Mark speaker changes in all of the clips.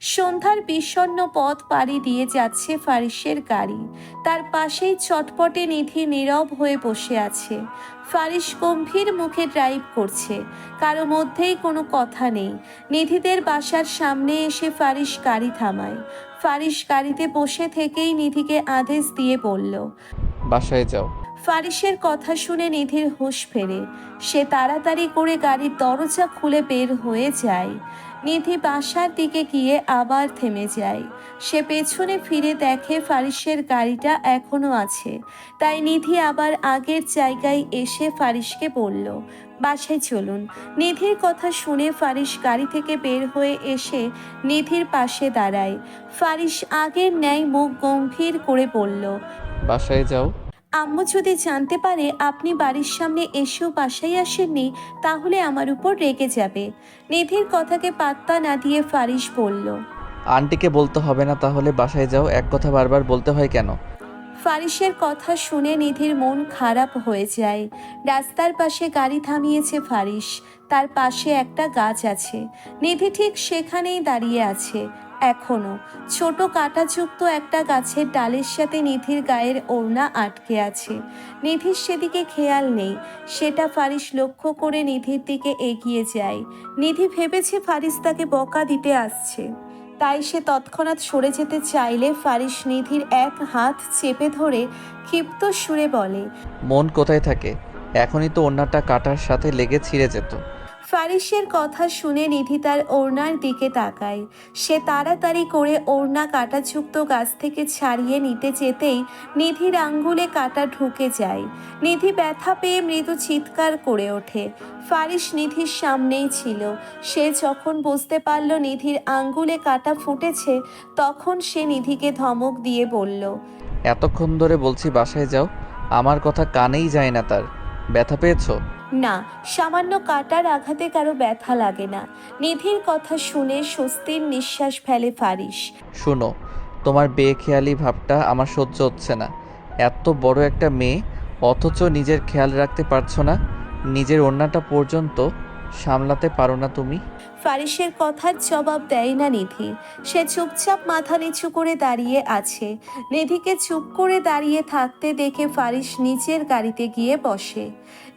Speaker 1: সন্ধ্যার বিষণ্ণ পথ পাড়ি দিয়ে যাচ্ছে ফারিসের গাড়ি। তার পাশেই চটপটে নিধি নীরব হয়ে বসে আছে। ফারিস গম্ভীর মুখে ড্রাইভ করছে। কারও মধ্যেই কোনো কথা নেই। নিধিদের বাসার সামনে এসে ফারিস গাড়ি থামায়। ফারিস গাড়িতে বসে থেকেই নিধিকে আদেশ দিয়ে বলল
Speaker 2: বাসায় যাও।
Speaker 1: ফারিসের কথা শুনে নিধির হুঁশ ফেরে। সে তাড়াতাড়ি করে গাড়ির দরজা খুলে বের হয়ে যায়। নিধি বাসার দিকে গিয়ে আবার থেমে যায়। সে পেছনে ফিরে দেখে ফারিসের গাড়িটা এখনও আছে। তাই নিধি আবার আগের জায়গায় এসে ফারিসকে বলল, বাসায় চলুন। নিধির কথা শুনে ফারিস গাড়ি থেকে বের হয়ে এসে নিধির পাশে দাঁড়ায়। ফারিস আগের ন্যায় মুখ গম্ভীর করে বলল,
Speaker 2: বাসায় যাও।
Speaker 1: আম্মু যদি জানতে পারে আপনি বাড়ির সামনে এসেও বাসায় আসেননি তাহলে আমার উপর রেগে যাবে। নিধির কথাকে পাত্তা না দিয়ে ফারিস বলল।
Speaker 2: আন্টিকে বলতে হবে না তাহলে বাসায় যাও এক কথা বারবার বলতে হয় কেন?
Speaker 1: ফারিসের কথা শুনে নিধির মন খারাপ হয়ে যায়। রাস্তার পাশে গাড়ি থামিয়েছে ফারিস তার পাশে একটা গাছ আছে। নিধি ঠিক সেখানেই দাঁড়িয়ে আছে। এখনও। ছোট কাঁটাযুক্ত একটা গাছের ডালের সাথে নিধির গায়ের ওড়না আটকে আছে। নিধির সেদিকে খেয়াল নেই। সেটা ফারিস লক্ষ্য করে নিধির দিকে এগিয়ে যায়। নিধি ভেবেছে ফারিস তাকে বকা দিতে আসছে। তাই সে তৎক্ষণাৎ সরে যেতে চাইলে ফারিস নিধির এক হাত চেপে ধরে ক্ষিপ্ত সুরে বলে,
Speaker 2: মন কোথায় থাকে? এখনই তো অন্যটা কাটার সাথে লেগে ছিঁড়ে যেত।
Speaker 1: ফারিসের কথা শুনে নিধি তার ওড়নার দিকে তাকায়। সে তাড়াতাড়ি করে ওড়না কাটাযুক্ত গাছ থেকে ছাড়িয়ে নিতে যেতেই নিধির আঙ্গুলে কাটা ঢুকে যায়। নিধি ব্যথা পেয়ে মৃদু চিৎকার করে ওঠে। ফারিস নিধির সামনেই ছিল। সে যখন বুঝতে পারল নিধির আঙ্গুলে কাটা ফুটেছে, তখন সে নিধিকে ধমক দিয়ে বলল,
Speaker 2: এতক্ষণ ধরে বলছি বাসায় যাও, আমার কথা কানেই যায় না তার। ব্যথা পেয়েছ?
Speaker 1: না সামান্য কাটার আঘাতে কারও ব্যথা লাগে না। নিধির কথা শুনে স্বস্তির নিঃশ্বাস ফেলে ফারিস
Speaker 2: শোনো তোমার বেখেয়ালি ভাবটা আমার সহ্য হচ্ছে না। এত বড় একটা মেয়ে অথচ নিজের খেয়াল রাখতে পারছ না। নিজের অন্যটা পর্যন্ত সামলাতে পারো না তুমি।
Speaker 1: ফারিসের কথার জবাব দেয় না নিধি। সে চুপচাপ মাথা নিচু করে দাঁড়িয়ে আছে। নিধিকে চুপ করে দাঁড়িয়ে থাকতে দেখে ফারিস নিচের গাড়িতে গিয়ে বসে।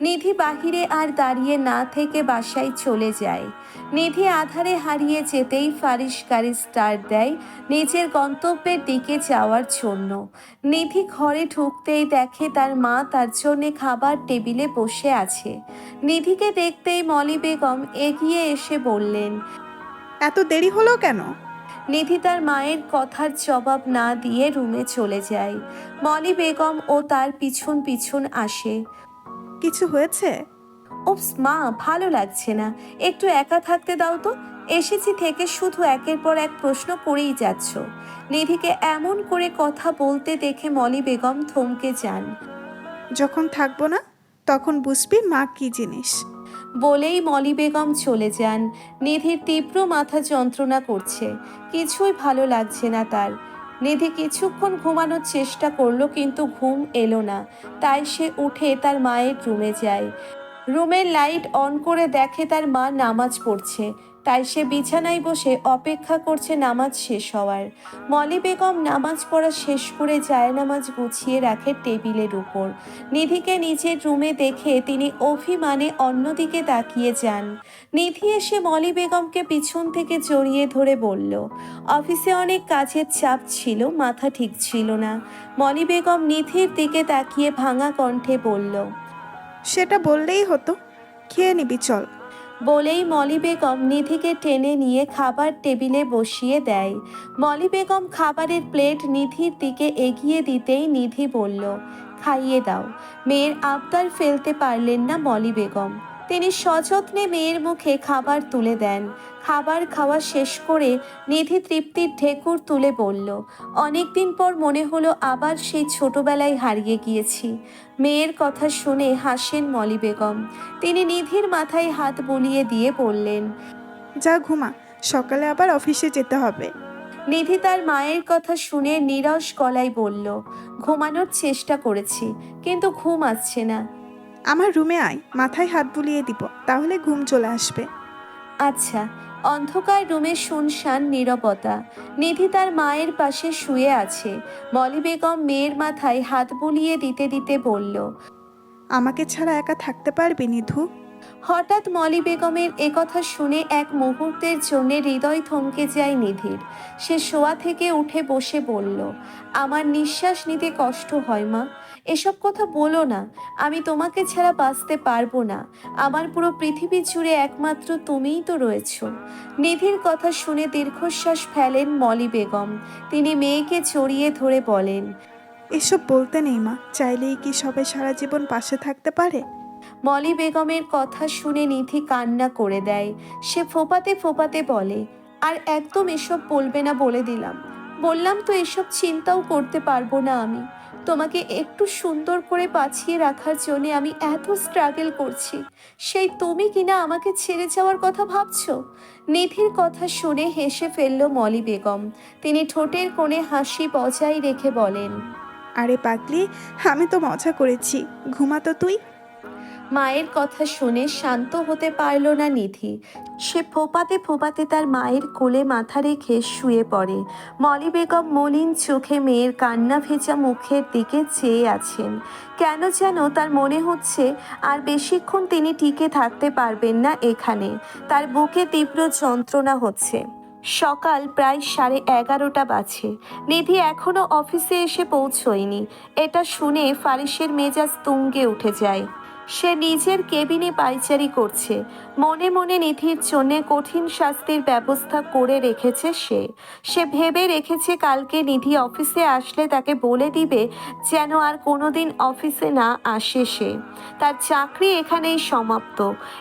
Speaker 1: নিধি বাহিরে আর দাঁড়িয়ে না থেকে বাসায় চলে যায়। নিধি আধারে হারিয়ে যেতেই ফারিস গাড়ি স্টার্ট দেয় নিজের গন্তব্যের দিকে যাওয়ার জন্য। নিধি ঘরে ঢুকতেই দেখে তার মা তার জন্যে খাবার টেবিলে বসে আছে। নিধিকে দেখতেই মলি বেগম এগিয়ে এসে বললেন
Speaker 3: এত দেরি হলো কেন?
Speaker 1: নিধি তার মায়ের কথার জবাব না দিয়ে রুমে চলে যায়। মলি বেগম ও তার পিছন পিছন আসে।
Speaker 3: কিছু হয়েছে?
Speaker 1: ওপস মা ভালো লাগছে না। একটু একা থাকতে দাও তো। এসেছি থেকে শুধু একের পর এক প্রশ্ন করেই যাচ্ছ। নিধিকে এমন করে কথা বলতে দেখে মলি বেগম থমকে যান।
Speaker 3: যখন থাকব না তখন বুঝবি মা কি জিনিস।
Speaker 1: বলেই মলি বেগম চলে যান। নিধির তীব্র মাথা যন্ত্রণা করছে। কিছুই ভালো লাগছে না তার। নিধি কিছুক্ষণ ঘুমানোর চেষ্টা করল কিন্তু ঘুম এলো না। তাই সে উঠে তার মায়ের রুমে যায়। রুমের লাইট অন করে দেখে তার মা নামাজ পড়ছে। তাই সে বিছানায় বসে অপেক্ষা করছে নামাজ শেষ হওয়ার। মলি বেগম নামাজ পড়া শেষ করে যায় নামাজ গুছিয়ে রাখে টেবিলের উপর। নিধিকে নিজের রুমে দেখে তিনি অভিমানে অন্যদিকে তাকিয়ে যান। নিধি এসে মলি বেগমকে পিছন থেকে জড়িয়ে ধরে বলল, অফিসে অনেক কাজের চাপ ছিল, মাথা ঠিক ছিল না। মলি বেগম নিধির দিকে তাকিয়ে ভাঙা কণ্ঠে বলল
Speaker 3: সেটা বললেই হতো। খেয়ে নিবি, চল।
Speaker 1: বলেই মলি বেগম নিধিকে টেনে নিয়ে খাবার টেবিলে বসিয়ে দেয়। মলি বেগম খাবারের প্লেট নিধির দিকে এগিয়ে দিতেই নিধি বলল, খাইয়ে দাও। মেয়ের আবদার ফেলতে পারলেন না মলি বেগম। তিনি সযত্নে মেয়ের মুখে খাবার তুলে দেন। খাবার খাওয়া শেষ করে নিধি তৃপ্তির ঢেকুর তুলে বলল অনেকদিন পর মনে হলো আবার সেই ছোটবেলায় হারিয়ে গিয়েছি মেয়ের কথা শুনে হাসেন মলি বেগম। তিনি নিধির মাথায় হাত বুলিয়ে দিয়ে বললেন
Speaker 3: যা ঘুমা সকালে আবার অফিসে যেতে হবে
Speaker 1: নিধি তার মায়ের কথা শুনে নিরস গলায় বলল ঘুমানোর চেষ্টা করেছি কিন্তু ঘুম আসছে না।
Speaker 3: আমার রুমে আয় মাথায় হাত বুলিয়ে দিব তাহলে ঘুম চলে আসবে।
Speaker 1: আচ্ছা অন্ধকার রুমে শুনশান নীরবতা। নিধি তার মায়ের পাশে শুয়ে আছে। মলি বেগম মেয়ের মাথায় হাত বুলিয়ে দিতে দিতে বলল
Speaker 3: আমাকে ছাড়া একা থাকতে পারবে নিধু?
Speaker 1: হঠাৎ মলি বেগমের একথা শুনে এক মুহূর্তের জন্য হৃদয় থমকে যায় নিধির। সে শোয়া থেকে উঠে বসে বলল আমার নিঃশ্বাস নিতে কষ্ট হয় মা এসব কথা বলো না। আমি তোমাকে ছাড়া বাঁচতে পারব না। আমার পুরো পৃথিবী জুড়ে একমাত্র তুমিই তো রয়েছ। নিধির কথা শুনে দীর্ঘশ্বাস ফেলেন মলি বেগম। তিনি মেয়েকে জড়িয়ে ধরে বলেন
Speaker 3: এসব বলতে নেই মা। চাইলেই কি সবাই সারা জীবন পাশে থাকতে পারে?
Speaker 1: মলি বেগমের কথা শুনে নিধি কান্না করে দেয়। সে ফোপাতে ফোপাতে বলে আর একদম এসব বলবে না বলে দিলাম। বললাম তো এসব চিন্তাও করতে পারব না আমি। তোমাকে একটু সুন্দর করে বাঁচিয়ে রাখার জন্য আমি এত স্ট্রাগল করছি। সেই তুমি কিনা আমাকে ছেড়ে যাওয়ার কথা ভাবছ? নিধির কথা শুনে হেসে ফেলল মলি বেগম। তিনি ঠোঁটের কোণে হাসি বজায় রেখে বলেন,
Speaker 3: আরে পাগলি, আমি তো মজা করেছি। ঘুমাতো তুই।
Speaker 1: মায়ের কথা শুনে শান্ত হতে পারল না নিধি। সে ফোপাতে ফোপাতে তার মায়ের কোলে মাথা রেখে শুয়ে পড়ে। মলি বেগম মলিন চোখে মেয়ের কান্না ভেজা মুখের দিকে চেয়ে আছেন। কেন যেন তার মনে হচ্ছে আর বেশিক্ষণ তিনি টিকে থাকতে পারবেন না এখানে। তার বুকে তীব্র যন্ত্রণা হচ্ছে। সকাল প্রায় সাড়ে এগারোটা বাজে। নিধি এখনও অফিসে এসে পৌঁছয়নি। এটা শুনে ফারিসের মেজাজ তুঙ্গে উঠে যায়। সে নিজের কেবিনে পাইচারি করছে। মনে মনে নিধির জন্য কঠিন শাস্তির ব্যবস্থা করে রেখেছে সে। সে ভেবে রেখেছে কালকে নিধি অফিসে আসলে তাকে বলে দিবে যেন আর কোনোদিন অফিসে না আসে সে। তার চাকরি এখানেই সমাপ্ত।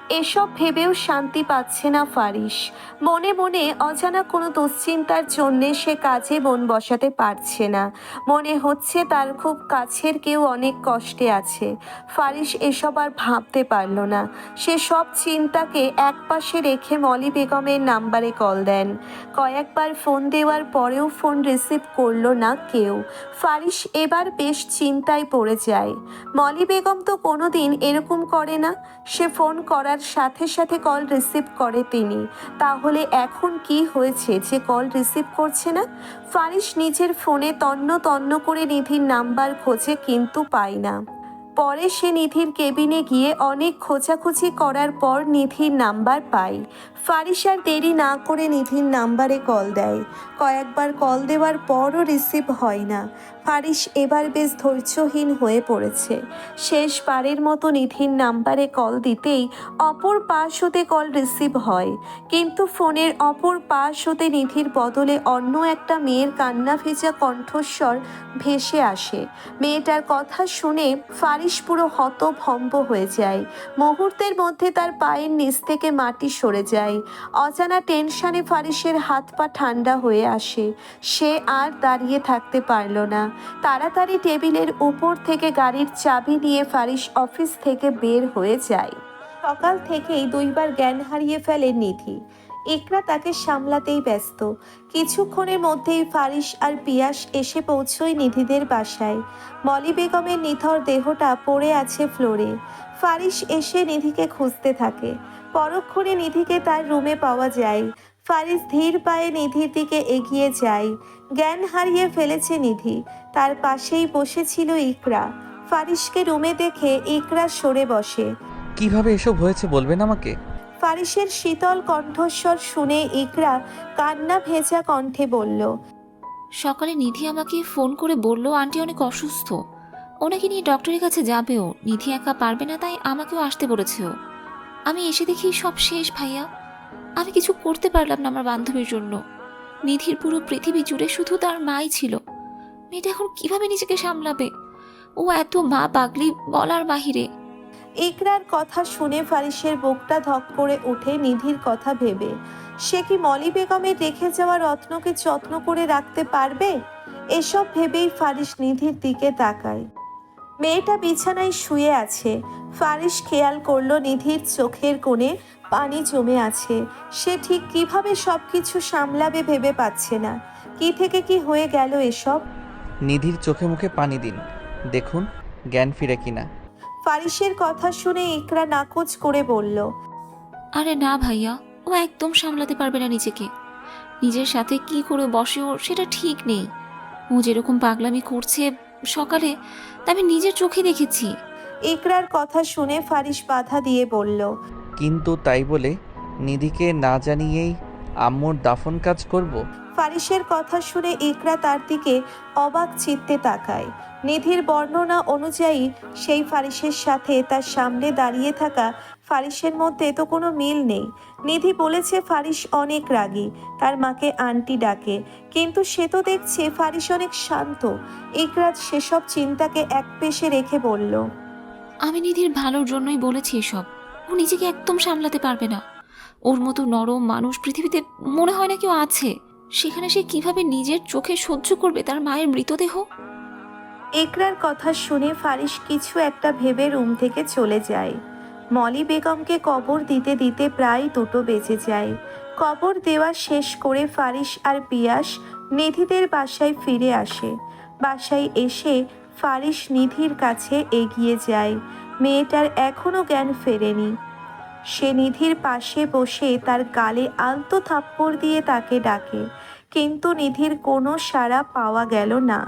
Speaker 1: এসব ভেবেও শান্তি পাচ্ছে না ফারিস মনে মনে অজানা কোনো দুশ্চিন্তার জন্যে সে কাজে মন বসাতে পারছে না। মনে হচ্ছে তার খুব কাছের কেউ অনেক কষ্টে আছে। ফারিস এসব আর ভাবতে পারল না। সে সব চিন্তাকে এক পাশে রেখে মলি বেগমের নাম্বারে কল দেন। কয়েকবার ফোন দেওয়ার পরেও ফোন রিসিভ করল না কেউ। ফারিস এবার বেশ চিন্তায় পড়ে যায়। মলি বেগম তো কোনোদিন এরকম করে না। সে ফোন করার সাথে সাথে কল রিসিভ করে তিনি। তাহলে এখন কি হয়েছে যে কল রিসিভ করছে না? ফারিস নিজের ফোনে তন্ন তন্ন করে নিধির নাম্বার খোঁজে কিন্তু পায় না। পরে সে নিধির কেবিনে গিয়ে অনেক খোঁজাখুঁজি করার পর নিধির নাম্বার পায়। ফারিস আর দেরি না করে নিধির নাম্বারে কল দেয়। কয়েকবার কল দেওয়ার পরও রিসিভ হয় না। ফারিস এবার বেশ ধৈর্যহীন হয়ে পড়েছে। শেষ শেষবারের মতো নিধির নাম্বারে কল দিতেই অপর পাশ হতে কল রিসিভ হয়। কিন্তু ফোনের অপর পাশ হতে নিধির বদলে অন্য একটা মেয়ের কান্না ভেজা কণ্ঠস্বর ভেসে আসে। মেয়েটার কথা শুনে ফারিস পুরো হতভম্ব হয়ে যায়। মুহূর্তের মধ্যে তার পায়ের নিচ থেকে মাটি সরে যায়। অজানা টেনশনে ফারিসের হাত পা ঠান্ডা হয়ে আসে। সে আর দাঁড়িয়ে থাকতে পারল না। তাড়াতাড়ি টেবিলের উপর থেকে গাড়ির চাবি নিয়ে ফারিস অফিস থেকে বের হয়ে যায়। সকাল থেকেই দুইবার জ্ঞান হারিয়ে ফেলে নিধি। একরা তাকে সামলাতেই ব্যস্ত। কিছুক্ষণের মধ্যেই ফারিস আর পিয়াস এসে পৌঁছয় নিধিদের বাসায়। মলি বেগমের নিথর দেহটা পড়ে আছে ফ্লোরে। ফারিস এসে নিধিকে খুঁজতে থাকে। পরক্ষণে নিধিকে তার রুমে পাওয়া যায়। ফারিস ধীর পায়ে নিধির দিকে এগিয়ে যায়। জ্ঞান হারিয়ে ফেলেছে নিধি। তার পাশেই বসেছিল ইকরা। ফারিসকে রুমে দেখে ইকরা সরে বসে।
Speaker 2: কীভাবে এসব হয়েছে বলবেন আমাকে?
Speaker 1: ফারিসের শীতল কণ্ঠস্বর শুনে ইকরা কান্না ভেজা কণ্ঠে বলল
Speaker 4: সকালে নিধি আমাকে ফোন করে বলল আন্টি অনেক অসুস্থ। ওনাকে নিয়ে ডক্টরের কাছে যাবেও। নিধি একা পারবে না তাই আমাকেও আসতে বলেছেও আমি এসে দেখি সব শেষ ভাইয়া। আমি কিছু করতে পারলাম না আমার বান্ধবীর জন্য। নিধির পুরো পৃথিবী জুড়ে শুধু তার মাই ছিল। মেয়েটা এখন কীভাবে নিজেকে সামলাবে? ও এত মা পাগলি বলার বাহিরে।
Speaker 1: ইকরার কথা শুনে ফারিসের বুকটা ধক করে উঠে নিধির কথা ভেবে। সে কি মলি বেগমের রেখে যাওয়া রত্নকে যত্ন করে রাখতে পারবে? এসব ভেবেই ফারিস নিধির দিকে তাকায়। মেয়েটা বিছানায় শুয়ে আছে। ফারিস খেয়াল করল নিধির চোখের কোণে পানি জমে আছে। সে ঠিক কীভাবে সব কিছু সামলাবে ভেবে পাচ্ছে না। কি থেকে কি হয়ে গেল এসব?
Speaker 2: নিধির চোখে মুখে পানি দিন। দেখুন জ্ঞান ফিরে কিনা।
Speaker 1: ফারিসের কথা শুনে ইকরা নাকচ করে বলল
Speaker 4: আরে না ভাইয়া ও একদম সামলাতে পারবে না নিজেকে। নিজের সাথে কি করে বসে ওর সেটা ঠিক নেই। ও যেরকম পাগলামি করছে সকালে তা আমি নিজের চোখে দেখেছি।
Speaker 1: ইকরার কথা শুনে ফারিস বাধা দিয়ে বলল
Speaker 2: কিন্তু তাই বলে নিধিকে না জানিয়েই আম্মুর দাফন কাজ করব।
Speaker 1: ফারিসের কথা শুনে ইকরা তার দিকে অবাক চিত্তে তাকায়। নিধির বর্ণনা অনুযায়ী সেই ফারিসের সাথে তার সামনে দাঁড়িয়ে থাকা ফারিসের মধ্যে তো কোনো মিল নেই। নিধি বলেছে ফারিস অনেক রাগী তার মাকে আন্টি ডাকে কিন্তু সে তো দেখছে ফারিস অনেক শান্ত। ইকরাজ সেসব চিন্তাকে এক পেশে রেখে বলল
Speaker 4: আমি নিধির ভালোর জন্যই বলেছি এসব। ও নিজেকে একদম সামলাতে পারবে না। ওর মতো নরম মানুষ পৃথিবীতে মনে হয় না কেউ আছে। সেখানে সে কীভাবে নিজের চোখে সহ্য করবে তার মায়ের মৃতদেহ?
Speaker 1: একরার কথা শুনে ফারিস কিছু একটা ভেবে রুম থেকে চলে যায়। মলি বেগমকে কবর দিতে দিতে প্রায় দুটো বেঁচে যায়। কবর দেওয়া শেষ করে ফারিস আর পিয়াস নিধিদের বাসায় ফিরে আসে। বাসায় এসে ফারিস নিধির কাছে এগিয়ে যায়। মেয়েটার এখনও জ্ঞান ফেরেনি। সে নিধির পাশে বসে তার গালে আলতো থাপ্পড় দিয়ে তাকে ডাকে কিন্তু নিধির কোনো সাড়া পাওয়া গেল না।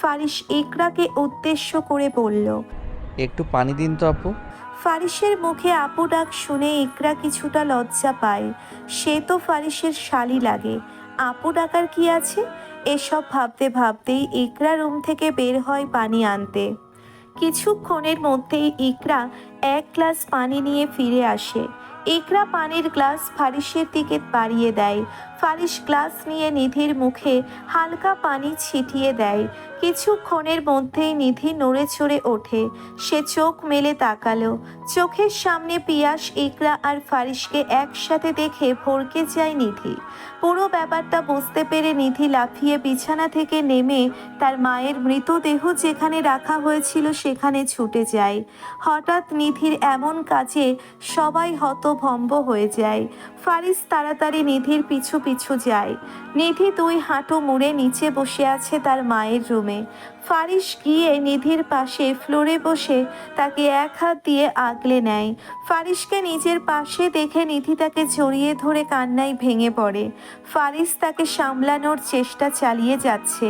Speaker 1: ফারিস ইকরাকে উদ্দেশ্য করে বলল
Speaker 2: একটু পানি দিন তো আপু।
Speaker 1: ফারিসের মুখে আপু ডাক শুনে ইকরা কিছুটা লজ্জা পায়। সে তো ফারিসের শালি লাগে। আপু ডাকার কি আছে? এসব ভাবতে ভাবতেই ইকরা রুম থেকে বের হয় পানি আনতে। কিছুক্ষণের মধ্যেই ইকরা এক গ্লাস পানি নিয়ে ফিরে আসে। ইকরা পানির গ্লাস ফারিসের দিকে বাড়িয়ে দেয়। ফারিস গ্লাস নিয়ে নিধির মুখে হালকা পানি ছিটিয়ে দেয়। কিছুক্ষণের মধ্যেই নিধি নড়ে চড়ে ওঠে। সে চোখ মেলে তাকালো। চোখের সামনে পিয়াস, ইকরা আর ফারিসকে একসাথে দেখে ভরকে যায় নিধি। পুরো ব্যাপারটা বুঝতে পেরে নিধি লাফিয়ে বিছানা থেকে নেমে তার মায়ের মৃতদেহ যেখানে রাখা হয়েছিল সেখানে ছুটে যায়। হঠাৎ নিধির এমন কাজে সবাই হতভম্ব হয়ে যায়। ফারিস তাড়াতাড়ি নিধির পিছু পিছু যায়। নিধি দুই হাঁটু মুড়ে নিচে বসে আছে তার মায়ের রুমে। ফারিস গিয়ে নিধির পাশে ফ্লোরে বসে তাকে এক হাত দিয়ে আগলে নেয়। ফারিসকে নিজের পাশে দেখে নিধি তাকে জড়িয়ে ধরে কান্নায় ভেঙে পড়ে। ফারিস তাকে সামলানোর চেষ্টা চালিয়ে যাচ্ছে।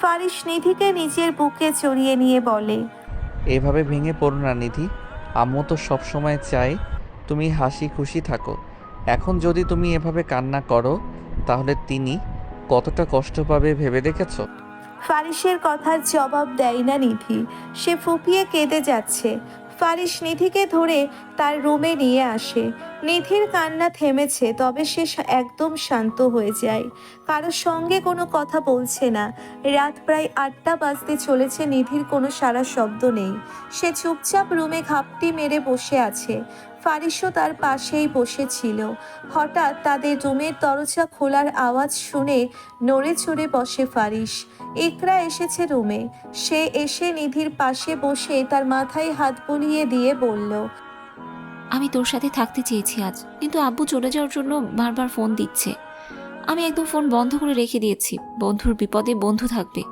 Speaker 1: ফারিস নিধিকে নিজের বুকে জড়িয়ে নিয়ে বলে,
Speaker 2: এভাবে ভেঙে পড়ো না নিধি। আম্মু তো সবসময় চাই তুমি হাসি খুশি থাকো। এখন যদি তুমি এভাবে কান্না করো, তাহলে তিনি কতটা কষ্ট পাবে ভেবে দেখেছ?
Speaker 1: ফারিসের কথার জবাব দেয় না নিধি। সে ফুপিয়ে কেঁদে যাচ্ছে। ফারিস নিধিকে ধরে তার রুমে নিয়ে আসে। নিধির কান্না থেমেছে, তবে সে একদম শান্ত হয়ে যায়। কারোর সঙ্গে কোনো কথা বলছে না। রাত প্রায় আটটা বাজতে চলেছে, নিধির কোনো সারা শব্দ নেই। সে চুপচাপ রুমে ঘাপটি মেরে বসে আছে। ফারিসও তার পাশেই বসেছিল হঠাৎ তাদের রুমের দরজা খোলার আওয়াজ শুনে নড়ে চড়ে বসে ফারিস। একরা এসেছে রুমে। সে এসে নিধির পাশে বসে তার মাথায় হাত বুলিয়ে দিয়ে বলল,
Speaker 4: আমি তোর সাথে থাকতে চেয়েছি আজ, কিন্তু আব্বু চলে যাওয়ার জন্য বারবার ফোন দিচ্ছে। আমি একদম ফোন বন্ধ করে রেখে দিয়েছি, বন্ধুর বিপদে বন্ধু থাকবে।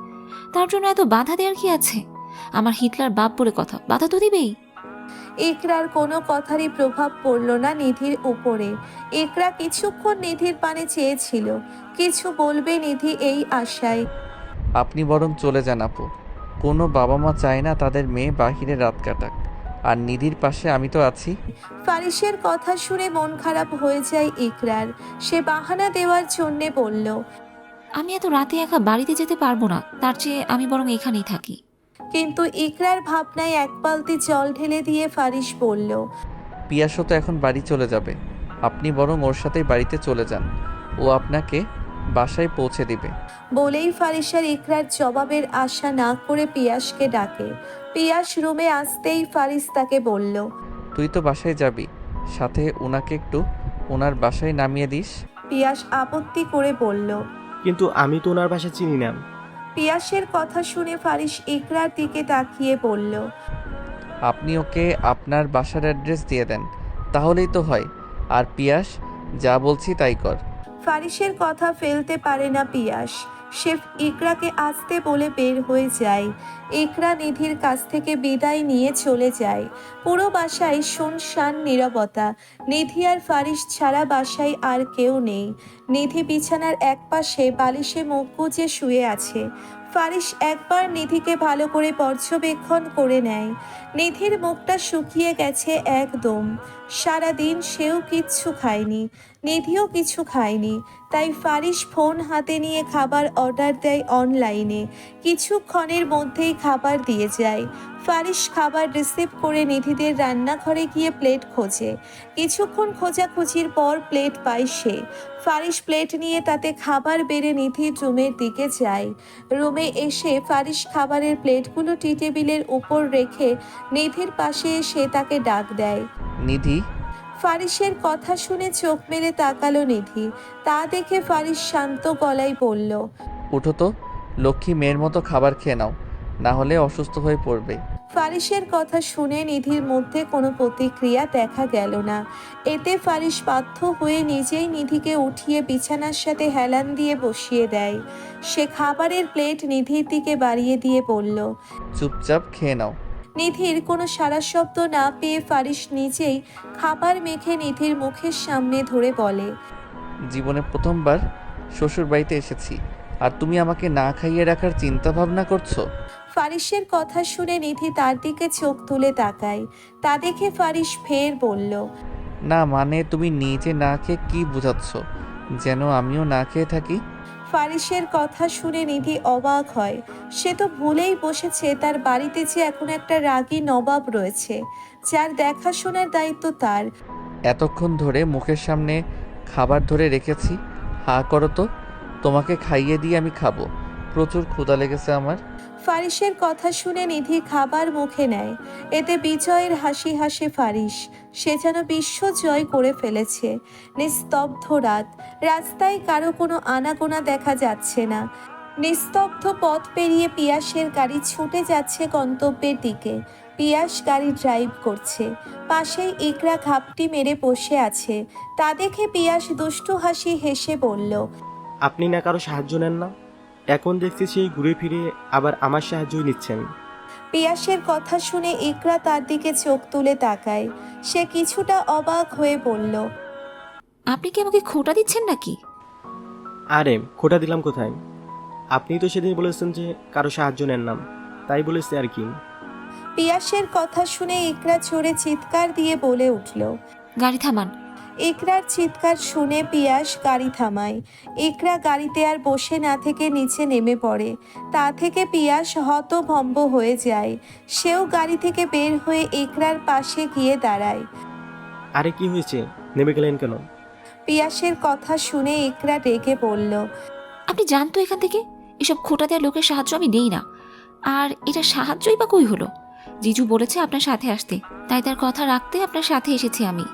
Speaker 4: তার জন্য এত বাধা দেওয়ার কি আছে? আমার হিটলার বাপ বলে কথা, বাধা তো দিবেই।
Speaker 1: ইকরার কোনো কথারই প্রভাব পড়ল না নিধির উপরে। একরা কিছুক্ষণ নিধির পানে চেয়েছিল। কিছু বলবে নিধি এই আশায়।
Speaker 2: আপনি বরং চলে যান আপু। কোনো বাবা মা চায় না তাদের মেয়ে বাহিরে রাত কাটাক। আর নিধির পাশে আমি তো আছি।
Speaker 1: ফারিসের কথা শুনে মন খারাপ হয়ে যায় ইকরার সে বাহানা দেওয়ার জন্যে বলল
Speaker 4: আমি এত রাতে একা বাড়িতে যেতে পারব না। তার চেয়ে আমি বরং এখানেই থাকি।
Speaker 1: কিন্তু ইকরার ভাবনায় এক বালতি জল ঢেলে দিয়ে ফারিস বলল
Speaker 2: পিয়াসও তো এখন বাড়ি চলে যাবে। আপনি বরং ওর সাথেই বাড়িতে চলে যান। ও আপনাকে বাসায় পৌঁছে দিবে।
Speaker 1: বলেই ফারিসার ইকরার জবাবের আশা না করে পিয়াসকে ডাকে। পিয়াস রুমে আসতেই ফারিস তাকে বলল
Speaker 2: তুই তো বাসায় যাবি সাথে ওনাকে একটু ওনার বাসায় নামিয়ে দিস।
Speaker 1: পিয়াস আপত্তি করে বলল
Speaker 5: কিন্তু আমি তো ওনার বাসা চিনি না।
Speaker 1: পিয়াসের কথা শুনে ফারিস ইকরার দিকে তাকিয়ে বলল
Speaker 2: আপনি ওকে আপনার বাসার অ্যাড্রেস দিয়ে দেন তাহলেই তো হয়। আর পিয়াস যা বলছি তাই কর।
Speaker 1: ফারিসের কথা ফেলতে পারে না পিয়াস। সে ইকরাকে আসতে বলে বের হয়ে যায়। ইকরা নিধির কাছ থেকে বিদায় নিয়ে চলে যায়। পুরো বাসায় শুনশান নীরবতা। নিধি আর ফারিস ছাড়া বাসায় আর কেউ নেই। নিধি বিছানার একপাশে বালিশে মুখ গুজে শুয়ে আছে। ফারিস একবার নিধিকে ভালো করে পর্যবেক্ষণ করে নেয়। নিধির মুখটা শুকিয়ে গেছে একদম। সারাদিন সেও কিচ্ছু খায়নি। নিধিও কিছু খায়নি। তাই ফারিস ফোন হাতে নিয়ে খাবার অর্ডার দেয় অনলাইনে কিছুক্ষণের মধ্যেই খাবার দিয়ে যায়। ফারিস খাবার রিসিভ করে নিধিদের রান্নাঘরে গিয়ে প্লেট খোঁজে। কিছুক্ষণ খোঁজাখুঁজির পর প্লেট পায় সে। ফারিস প্লেট নিয়ে তাতে খাবার বেড়ে নিধির রুমের দিকে যায়। রুমে এসে ফারিস খাবারের প্লেটগুলো টি টেবিলের উপর রেখে নিধির পাশে এসে তাকে ডাক দেয়।
Speaker 2: নিধি
Speaker 1: ফারিসের কথা শুনে চোখ মেরে তাকালো নিধি। তা দেখে ফারিস শান্ত গলায় বলল
Speaker 2: উঠো তো লক্ষ্মী মেয়ের মতো খাবার খেয়ে নাও না হলে অসুস্থ হয়ে পড়বে।
Speaker 1: ফারিসের কথা শুনে নিধির মধ্যে কোনো প্রতিক্রিয়া দেখা গেল না। এতে ফারিস বাধ্য হয়ে নিজেই নিধিকে উঠিয়ে বিছানার সাথে হেলান দিয়ে বসিয়ে দেয়। সে খাবারের প্লেট নিধির দিকে বাড়িয়ে দিয়ে বলল
Speaker 2: চুপচাপ খেয়ে নাও
Speaker 1: নিধির কোনো সারা শব্দ না পেয়ে ফারিস নিজেই খাবার মেখে নিধির মুখের সামনে ধরে বলে
Speaker 2: জীবনে প্রথমবার শ্বশুর বাড়িতে এসেছি। আর তুমি আমাকে না খাইয়ে রাখার চিন্তা ভাবনা করছ?
Speaker 1: ফারিসের কথা শুনে নিধি তার দিকে চোখ তুলে তাকায়। তা দেখে ফারিস ফের বলল
Speaker 2: না মানে তুমি নিজে না খেয়ে কি বোঝাচ্ছ? যেন আমিও না খেয়ে থাকি?
Speaker 1: ফারিসের কথা শুনে নিধি অবাক হয়। সে তো ভুলেই বসেছে, তার বাড়িতে যে এখন একটা রাগী নবাব রয়েছে, যার দেখাশোনার দায়িত্ব তার।
Speaker 2: এতক্ষণ ধরে মুখের সামনে খাবার ধরে রেখেছি। হা করো তো, তোমাকে খাইয়ে দিয়ে আমি খাব। প্রচুর ক্ষুধা লেগেছে আমার।
Speaker 1: ফারিসের কথা শুনে নিধি খাবার মুখে নেয়। এতে বিজয়ের হাসি হাসে ফারিস। সে যেন বিশ্ব জয় করে ফেলেছে। নিস্তব্ধ রাত। রাস্তায় কারও কোনো আনাগোনা দেখা যাচ্ছে না। নিস্তব্ধ পথ পেরিয়ে পিয়াসের গাড়ি ছুটে যাচ্ছে গন্তব্যের দিকে। পিয়াস গাড়ি ড্রাইভ করছে। পাশেই ইকরা ঘাপটি মেরে বসে আছে। তা দেখে পিয়াস দুষ্টু হাসি হেসে বলল,
Speaker 5: আপনি না কারও সাহায্য নেন না? এখন দেখছি সেই ঘুরে ফিরে আবার আমার সাহায্যই নিচ্ছেন।
Speaker 1: পিয়াসের কথা শুনে ইকরা তার দিকে চোখ তুলে তাকায়। সে কিছুটা অবাক হয়ে বলল
Speaker 4: আপনি কি আমাকে খোটা দিচ্ছেন নাকি?
Speaker 5: আরে খোটা দিলাম কোথায়? আপনি তো সেদিন বলেছেন যে কারও সাহায্য নেন না। তাই বলেছে আর কি।
Speaker 1: পিয়াসের কথা শুনে ইকরা চড়ে চিৎকার দিয়ে বলে উঠল
Speaker 4: গাড়ি থামান।
Speaker 1: ইকরার চিৎকার শুনে পিয়াস গাড়ি থামায়। একরা গাড়িতে আর বসে না থেকে নিচে নেমে পড়ে। তা থেকে পিয়াস হতভম্ব হয়ে যায়। সেও গাড়ি থেকে বের হয়ে একরার পাশে গিয়ে দাঁড়ায়।
Speaker 5: আরে কি হয়েছে? নেমে গেলেন কেন?
Speaker 1: পিয়াসের কথা শুনে একরা রেগে বলল
Speaker 4: আপনি জানতো এখান থেকে। এসব খোটা দেওয়ার লোকের সাহায্য আমি নেই না। আর এটা সাহায্যই বা কই হলো? জিজু বলেছে আপনার সাথে আসতে। তাই তার কথা রাখতে আপনার সাথে এসেছি আমি।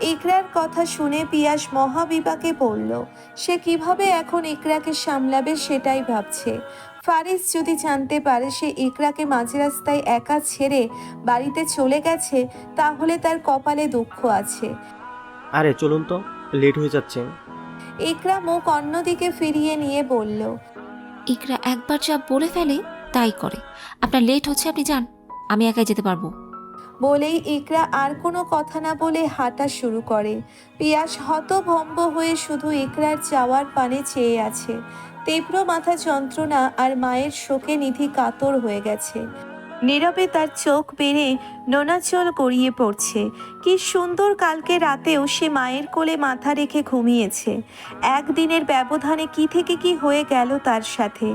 Speaker 1: ইকরার কথা শুনে পিয়াস মহাবিপাকে পড়ল সে কীভাবে এখন ইকরাকে সামলাবে সেটাই ভাবছে। ফারিস যদি জানতে পারে সে ইকরাকে মাঝ রাস্তায় একা ছেড়ে বাড়িতে চলে গেছে তাহলে তার কপালে দুঃখ আছে।
Speaker 5: আরে চলুন তো লেট হয়ে যাচ্ছে।
Speaker 1: ইকরা মুখ অন্যদিকে ফিরিয়ে নিয়ে বলল
Speaker 4: ইকরা একবার যা বলে ফেলে তাই করে। আপনার লেট হচ্ছে আপনি যান। আমি একাই যেতে পারব।
Speaker 1: বলেই ইকরা আর কোনো কথা না বলে হাঁটা শুরু করে। পিয়াস হতভম্ব হয়ে শুধু ইকরার চাওয়ার পানে চেয়ে আছে। তীব্র মাথা যন্ত্রণা আর মায়ের শোকে নিধি কাতর হয়ে গেছে। নীরবে তার চোখ বেড়ে নোনাচল গড়িয়ে পড়ছে। কি সুন্দর কালকে রাতেও সে মায়ের কোলে মাথা রেখে ঘুমিয়েছে। একদিনের ব্যবধানে কি থেকে কি হয়ে গেল তার সাথে?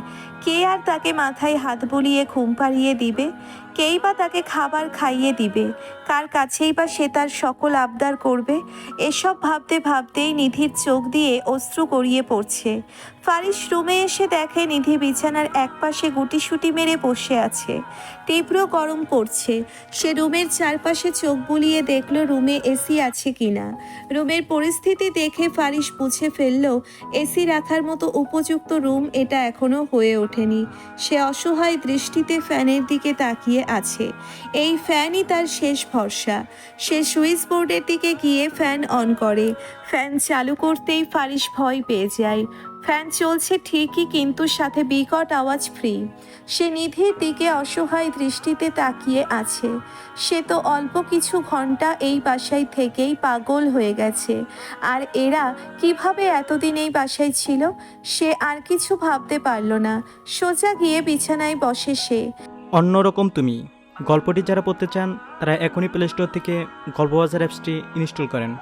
Speaker 1: কে আর তাকে মাথায় হাত বুলিয়ে ঘুম পাড়িয়ে দিবে? কেই বা তাকে খাবার খাইয়ে দিবে? কার কাছেই বা সে তার সকল আবদার করবে? এসব ভাবতে ভাবতেই নিধির চোখ দিয়ে অশ্রু গড়িয়ে পড়ছে। ফারিস রুমে এসে দেখে নিধি বিছানার একপাশে গুটিসুটি মেরে বসে আছে। তীব্র গরম পড়ছে। সে রুমের চারপাশে চোখ বুলিয়ে দেখল রুমে এসি আছে কিনা। রুমের পরিস্থিতি দেখে ফারিস বুঝে ফেলল, এসি রাখার মতো উপযুক্ত রুম এটা এখনও হয়ে ওঠেনি। সে অসহায় দৃষ্টিতে ফ্যানের দিকে তাকিয়ে আছে। এই ফ্যানই তার শেষ ভরসা। সে সুইচ বোর্ডের দিকে গিয়ে ফ্যান অন করে। ফ্যান চালু করতেই ফারিস ভয় পেয়ে যায়। ফ্যান চলছে ঠিকই কিন্তু সাথে বিকট আওয়াজ ফ্রি সে নিধির দিকে অসহায় দৃষ্টিতে তাকিয়ে আছে। সে তো অল্প কিছু ঘণ্টা এই বাসায় থেকেই পাগল হয়ে গেছে। আর এরা কীভাবে এতদিন এই বাসায় ছিল? সে আর কিছু ভাবতে পারল না। সোজা গিয়ে বিছানায় বসে সে।
Speaker 6: অন্যরকম তুমি। গল্পটি যারা পড়তে চান, তারা এখনই প্লে স্টোর থেকে গল্পবাজার অ্যাপসটি ইনস্টল করেন।